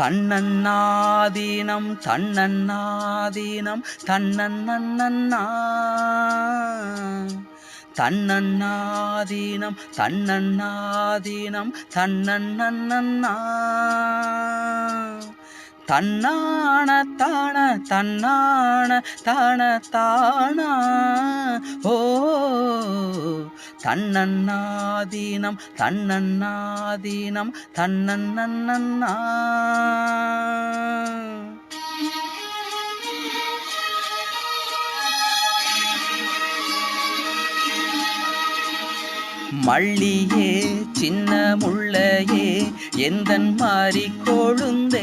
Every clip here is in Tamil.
தன்னன்னாதீனம் தன்னன்னாதீனம் தன்னன்னன்னா. தன்னன்னாதீனம் தன்னன்னாதீனம் தன்னன்னன்னா. தன்னான தான தன்னான தான தானா. ஓ தன்னன்னாதீனம் தன்னன்னாதீனம் தன்னன்னன்னா. மல்லியே சின்ன முள்ளையே எந்தன் மாறி கொழுந்த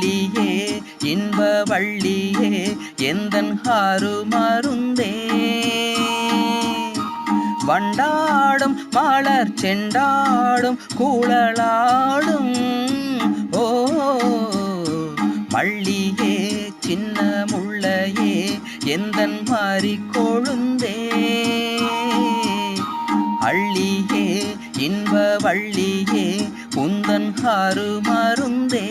வள்ளியே இன்ப வள்ளியே எந்தன் ஹாரு மருந்தே? வண்டாடும் மலர் செண்டாடும் கூழலாடும் ஓ மல்லியே சின்ன முள்ளையே எந்தன் மாறி கொழுந்தே? அள்ளியே இன்ப வள்ளியே உந்தன் ஹாரு மருந்தே?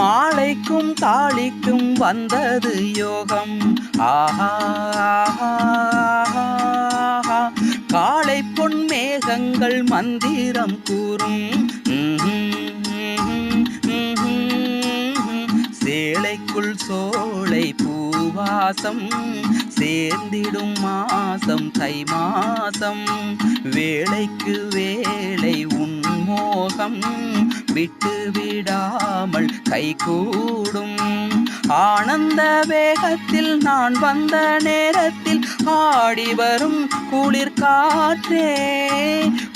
மாலைக்கும் தாளிக்கும் வந்தது யோகம். ஆஹா காலை பொன் மேகங்கள் மந்திரம் கூறும். சேலைக்குள் சோலை பூவாசம். சேர்ந்திடும் மாசம் தை மாசம். வேலைக்கு வேலை உன்மோகம் விட்டு விடாமல் கைகூடும். ஆனந்த வேகத்தில் நான் வந்த நேரத்தில் ஆடி வரும் குளிர் காற்றே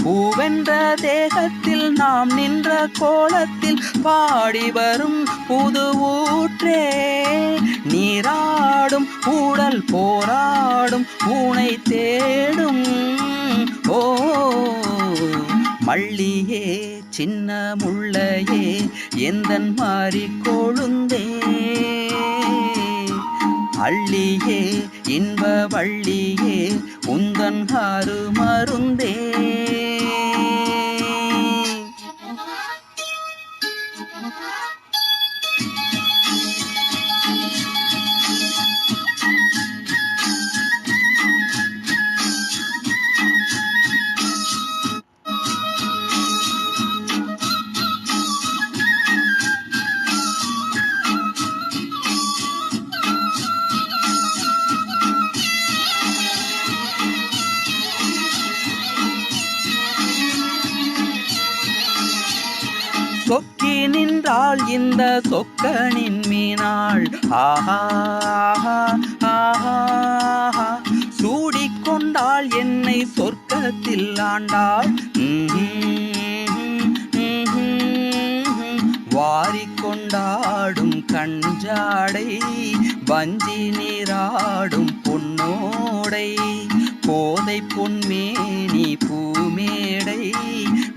பூவென்ற தேகத்தில் நாம் நின்ற கோலத்தில் பாடி வரும் புது ஊற்றே. நீராடும் ஊடல் போராடும் பூனை தேடும் வள்ளியே சின்ன முள்ளையே எந்தன் மாறி கொழுந்தே? அள்ளியே இன்ப வள்ளியே உந்தன் ஆறு மருந்தே? சொக்கி நின்றாள் இந்த சொக்கனின் மீனாள். ஆஹா ஆஹா, ஆஹா சூடிக்கொண்டாள் என்னை சொர்க்கத்தில் ஆண்டாள். ம்ஹும், வாரிக்கொண்டாடும் கஞ்சாடை வஞ்சி நீராடும் பொன்னோடை கோதை பொன்மேனி பூமேடை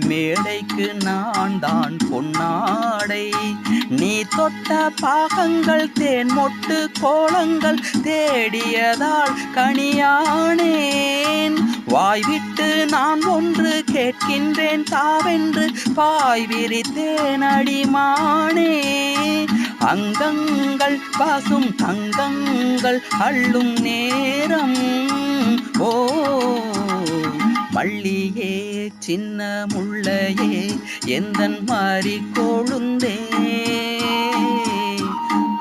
மேடைக்கு நான் தான் பொன்னாடை. நீ தொட்ட பாகங்கள் தேன் மொட்டு கோலங்கள் தேடியதால் கனியானேன். வாய் விட்டு நான் ஒன்று கேட்கின்றேன் தாவென்று பாய் விரித்தேன் அடிமானே. அங்கங்கள் பாசும் தங்கங்கள் அள்ளும் நேரம். ஓ மல்லியே சின்ன முள்ளையே எந்தன் மாறி கொழுந்தே?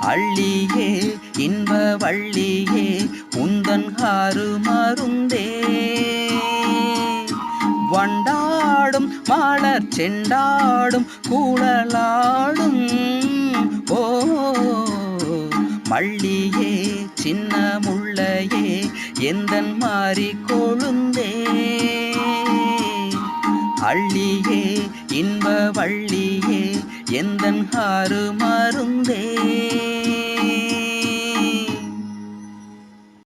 அள்ளியே இன்ப வள்ளியே உந்தன் ஹாரு மருந்தே? வண்டாடும் மலர் செண்டாடும் கூடலாடும் ஓ மல்லியே சின்ன முள்ளையே எந்தன் மாறி கொழுந்தே? அள்ளியே இன்ப வள்ளியே எந்தன் ஆறு மருந்தே?